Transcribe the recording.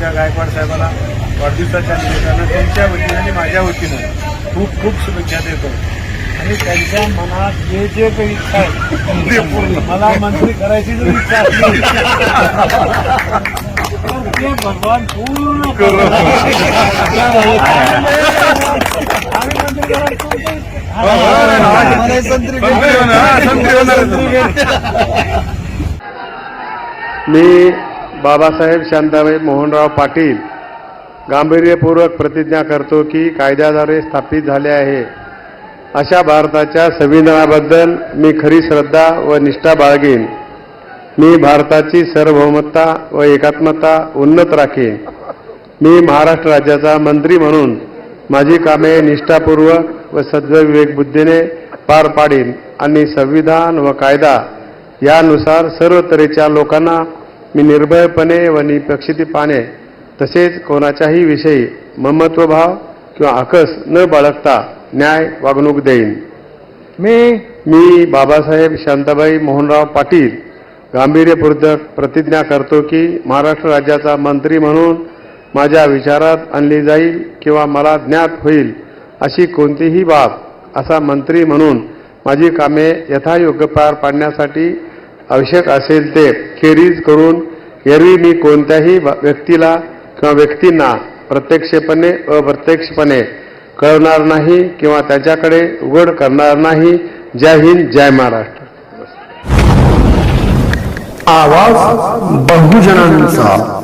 आमच्या गायकवाड साहेबांना वाढदिवसाच्या निमित्तानं त्यांच्या वतीनं आणि माझ्या वतीनं खूप खूप शुभेच्छा देतो. आणि त्यांच्या मनात जे जे काही इच्छा आहे ते पूर्ण. मला मंत्री करायची जर इच्छा असली. तर ते भगवान पूर्ण करो. मी बाबासाहेब शांताबाई मोहनराव पाटील गांभीर्यपूर्वक प्रतिज्ञा करतो की कायद्याद्वारे स्थापित झाले आहे. अशा भारताच्या संविधानाबद्दल मी खरी श्रद्धा व निष्ठा बाळगेन. मी भारताची सार्वभौमत्ता व एकात्मता उन्नत राखेन. मी महाराष्ट्र राज्याचा मंत्री म्हणून माझी कामे निष्ठापूर्वक व सद्विवेक बुद्धीने पार पाडेन आणि संविधान व कायदा यानुसार सर्व तऱ्हेच्या लोकांना मी निर्भयपणे व निपक्षितीपणे तसेच कोणाच्याही विषयी ममत्वभाव किंवा आकस न बाळगता न्याय वागणूक देईन. मी मी बाबासाहेब शांताबाई मोहनराव पाटील गांभीर्यपूर्वक प्रतिज्ञा करतो की महाराष्ट्र राज्याचा मंत्री म्हणून माझ्या विचारात आणली जाईल किंवा मला ज्ञात होईल अशी कोणतीही बाब असा मंत्री म्हणून माझी कामे यथायोग्य पार पाडण्यासाठी आवश्यक असेल ते खेरीज करून एरवी मी कोणत्याही व्यक्तीला किंवा व्यक्तींना प्रत्यक्षपणे अप्रत्यक्षपणे कळणार नाही किंवा त्याच्याकडे उघड करणार नाही. जय हिंद जय महाराष्ट्र. आवाज बहुजनांचा.